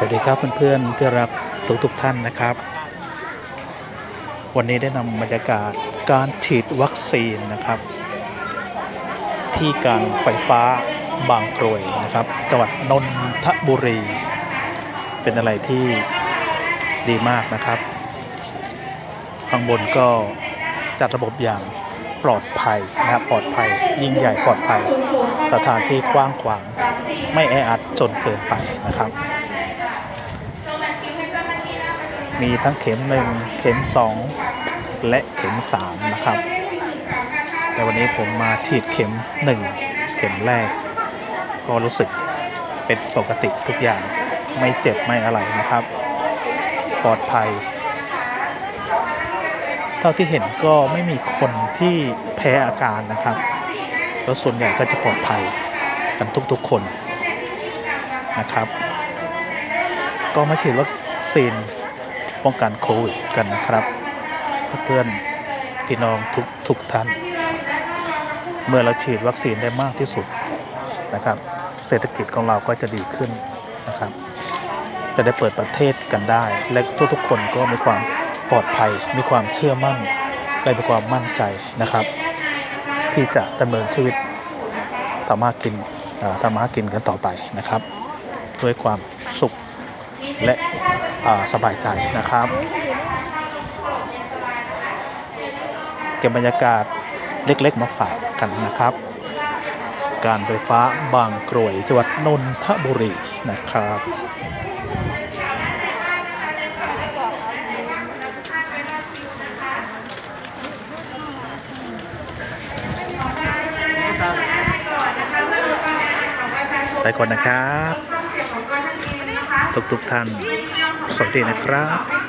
สวัสดีครับเพื่อนๆที่รักทุกทุกๆท่านนะครับ วันนี้ได้นำบรรยากาศการฉีดวัคซีนนะครับ ที่การไฟฟ้าบางกรวยนะครับ จังหวัดนนทบุรี เป็นอะไรที่ดีมากนะครับ ข้างบนก็จัดระบบอย่างปลอดภัยนะครับปลอดภัย ยิ่งใหญ่ปลอดภัย สถานที่กว้างขวาง ไม่แออัดจนเกินไปนะครับ มีทั้งเข็ม1เข็ม2และเข็ม3นะครับแต่วันนี้ผมมาฉีดเข็ม1เข็มแรก ก็รู้สึกเป็นปกติทุกอย่างไม่เจ็บไม่อะไรนะครับ ปลอดภัย เท่าที่เห็นก็ไม่มีคนที่แพ้อาการนะครับแล้วส่วนใหญ่ก็จะปลอดภัยกันทุกๆคนนะครับ ก็มาฉีดวัคซีน ป้องกันโควิดกันนะครับ เพื่อนพี่น้องทุกทุกท่าน เมื่อเราฉีดวัคซีนได้มากที่สุดนะครับ เศรษฐกิจของเราก็จะดีขึ้นนะครับ จะได้เปิดประเทศกันได้ และทุกๆคนก็มีความปลอดภัย มีความเชื่อมั่นและมีความมั่นใจนะครับ ที่จะดำเนินชีวิตสามารถกินเอ่อทำมาหากินกันต่อไปนะครับ ด้วยความสุข และสบายใจนะครับ เก็บบรรยากาศเล็กๆมาฝากกันนะครับ การไฟฟ้าบางกรวยจังหวัดนนทบุรีนะครับไปก่อนนะครับ ทุกๆท่าน สวัสดีนะครับ